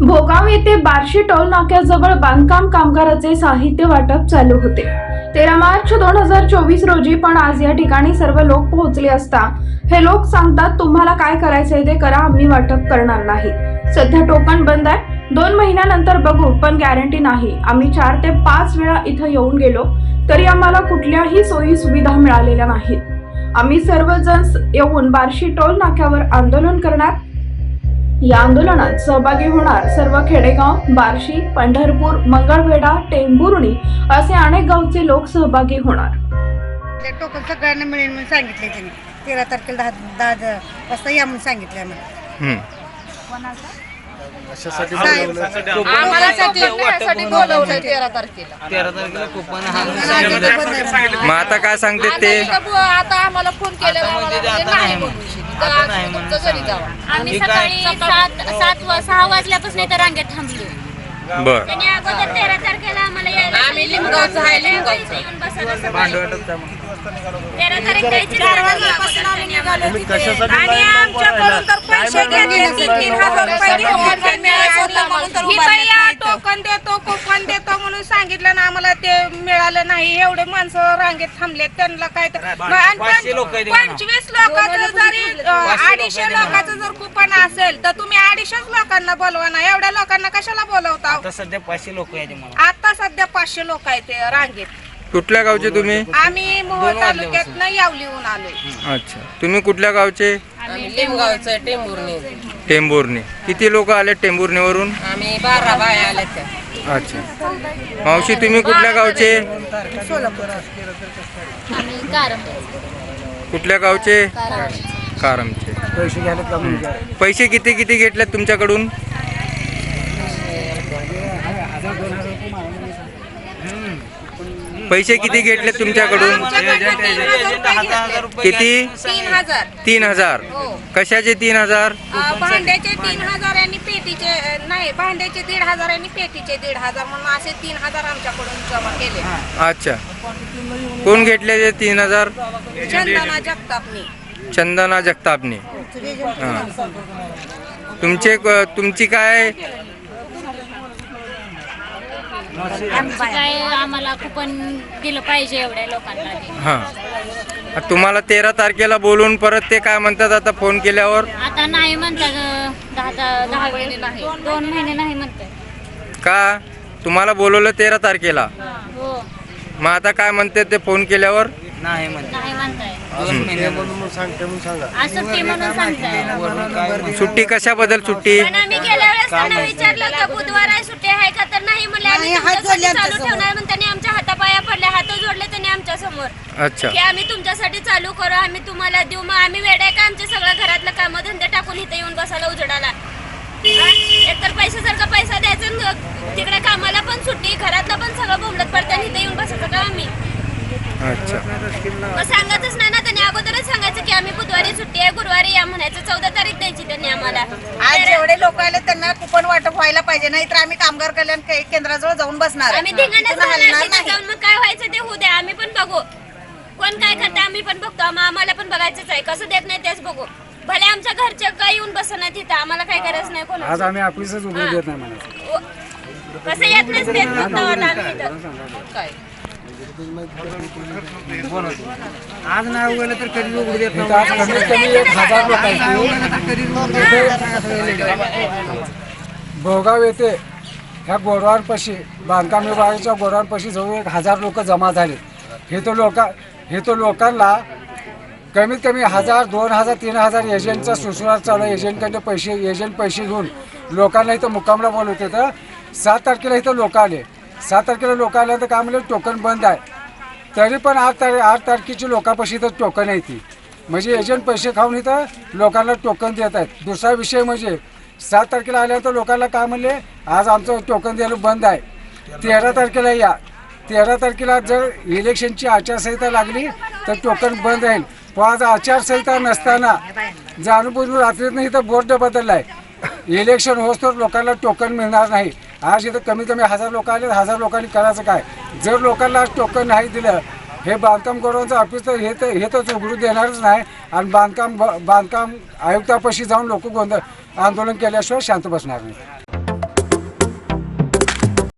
भोगाव येथे बार्शी टोल नाक्याजवळ बांधकाम कामगाराचे साहित्य वाटप चालू होते. तेरा मार्च दोन हजार चोवीस रोजी पण आज या ठिकाणी सर्व लोक पोहोचले असता हे लोक सांगतात तुम्हाला काय करायचंय ते करा आम्ही वाटप करणार नाही. सध्या टोकन बंद आहे. दोन महिन्यानंतर बघू पण गॅरंटी नाही. आम्ही चार ते पाच वेळा इथं येऊन गेलो तरी आम्हाला कुठल्याही सोयी सुविधा मिळालेल्या नाहीत. आम्ही सर्वजण येऊन बार्शी टोल नाक्यावर आंदोलन करणार या आंदोलनात सहभागी होणार सर्व खेडेगाव बार्शी पंढरपूर मंगळवेढा टेंभुर्णी असे अनेक गावचे लोक सहभागी होणार. ते टोकन सगळ्यांना मिळेल म्हणून सांगितले त्यांनी. तेरा तारखेला दहा दहा वाजता या म्हणून सांगितलं आम्हाला. हम्म. साहेब, आम्हाला साठी बोलवलंय. तेरा तारखेला. तेरा तारखेला कुपन हा. मग आता काय सांगते ते? आता आम्हाला फोन आम्हाला म्हणजे नाही म्हणून शिकली. तर आता आज नाही तुमचं घरी जावा. आम्ही ठीक आहे. सकाळी सात सात वा सहा वाजल्यापासून इथं रांगेत थांबलो. बर. त्यांनी अगोदर तेरा तारखेला आम्हाला यायला आम्ही लिंबगावचं आहे, लिंबगावचं. येऊन बसायला सकाळी. तेरा तारीख द्यायची चार वाजल्यापासून आम्ही निघालो तिथे. आणि आमच्याकडून तर पैसे घेतले तीन तीन हजार रुपये घेऊन पण मिळाले होते म्हणून तर ही उभारले बाई आ, नाहीत. टोकन देतो कुपन देतो. आम्हाला ते मिळालं नाही. एवढे माणसं रांगेत थांबले त्यांना काय तर आणि पाचशे लोकं आहेत म्हणा. पंचवीस लोकांचं जरी अ, अडीचशे लोकांचं जर कुपन असेल तर तुम्ही अडीचशेच लोकांना बोलवा ना. एवढ्या लोकांना कशाला बोलवता? आता सध्या पाचशे लोक आहेत मला आता सध्या पाचशे लोक आहेत ते रांगेत. कुठल्या गावचे तुम्ही? आम्ही मोहोळ तालुक्यात यावलीहून आलोय. अच्छा. तुम्ही कुठल्या गावचे? आम्ही लिंबगावचं टेंभुर्णी. किती लोक आले टेंभुर्णीवरून? आम्ही बारा बाया आल्या त्या. अच्छा. मावशी तुम्ही कुठल्या गावचे? आम्ही कुठल्या गावचे? कारमचे पैसे किती किती घेतलेत तुमच्याकडून? पैसे किती घेतले तुमच्याकडून? किती? तीन हजार. तीन हजार. हो. कशाचे तीन हजार? अ, भांड्याचे तीन हजार आणि पेटीचे अ, नाही भांड्याचे दीड हजार आणि पेटीचे दीड हजार म्हणून असे तीन हजार आमच्याकडून जमा केले. अच्छा. कोण घेतले ते तीन हजार? चंदना जगतापनी. चंदना जगतापने. हां. तुमचे क- तुमची काय? काय आम्हाला कुपन दिलं पाहिजे एवढ्या लोकांना ते. हां. तुम्हाला तेरा तारखेला बोलून परत ते काय म्हणतात आता फोन केल्यावर? आता नाही म्हणतात अं, दहा दहा दहा महिने नाही दोन महिने नाही म्हणतात. का? तुम्हाला बोलवलं तेरा तारखेला? हो. मग आता काय म्हणते ते फोन केल्यावर? नाही म्हणते. नाही म्हणताय. सुट्टी म्हणून सांगताय. वरून काय म्हणते? सुट्टी कशाबद्दल सुट्टी? पण आम्ही गेल्या वेळेस त्यांना विचारलं का बुधवार आहे सुट्टी आहे का तर नाही म्हणले. आम्ही नाही, हात तुमच्यासाठी जोडले चालू आमच्यासमोर. ठेवणार म्हणून त्यांनी आमच्या हातापाया पडले हात जोडले त्यांनी आमच्यासमोर. अच्छा. की आम्ही तुमच्यासाठी चालू करू आम्ही तुम्हाला देऊ. मग आम्ही वेळ आहे का आमचे सगळं घरातलं काम धंदे टाकून इथे येऊन बसायला उजडाला? हा? एकतर पैसा द्यायचा न- तिकडे कामाला पण सुट्टी घरातलं पण सगळं बोंबलत पडतं आणि इथे येऊन बसायचं का आम्ही अच्छा मग सांगतच नाही ना त्यांनी अगोदरच सांगायचं की आम्ही बुधवारी सुट्टी आहे गुरुवारी या म्हणायचं चौदा तारीख द्यायची त्यांनी आम्हाला आज आले त्यांना कुपन वाटप व्हायला पाहिजे. नाहीतर आम्ही कामगार कल्याण के- केंद्राजवळ जाऊन बसणार. आहे. आम्ही धिंगाणाच तिथून हलणार घालणार तिथे नाही. जाऊन मग काय व्हायचं ते होऊ द्या. आम्ही पण बघू. कोण काय करतं आम्ही पण बघतो. मग आम्हाला पण बघायचंच आहे. कसं देत नाही तेच बघू. भले आमच्या घरचे काय येऊन बसणार तिथं. आम्हाला काय गरज नाही कोण आज आम्ही ऑफिसच देत नाही कसं येत नाही तेच बघतो आता आम्ही इथं. काय? आज नाही. उघडलं तर कधी उघडू देत भोगाव येथे ह्या गोरवांपाशी बांधकाम विभागाच्या गोरवांपाशी जवळ एक हजार लोक जमा झाले हे तो लोक हे तो लोकांना कमीत कमी हजार दोन हजार तीन हजार एजंटचा सुसुरात चालू. एजंटकडे पैसे एजंट पैसे घेऊन लोकांना इथं मुक्कामला बोलवते तर सात तारखेला इथं लोक आले. सात तारखेला लोक आल्यानंतर काय म्हणलं टोकन बंद आहे. तरी पण आठ तारीख आठ तारखेची लोकांपाशी तर टोकन आहे ती. म्हणजे एजंट पैसे खाऊन इथं लोकांना टोकन देत आहेत. दुसरा विषय म्हणजे सात तारखेला आल्यानंतर लोकांना काय म्हणले आज आमचं टोकन द्यायला बंद आहे. तेरा तारखेला या. तेरा तारखेला जर इलेक्शनची आचारसंहिता लागली तर टोकन बंद राहील. पण आज आचारसंहिता नसताना जाणूनबुजून रात्रीतनं इथं बोर्ड बदलला आहे इलेक्शन होत तर लोकांना टोकन मिळणार नाही. आज इथं कमीत कमी हजार लोक आले हजार लोकांनी करायचं काय? जर लोकांना आज टोकन नाही दिलं हे बांधकाम गौरवांचं ऑफिस तर हे तर हे तर उघडू देणारच नाही. आणि बांधकाम बांधकाम आयुक्तापाशी जाऊन लोक गोंधळ आंदोलन केल्याशिवाय शांत बसणार नाही.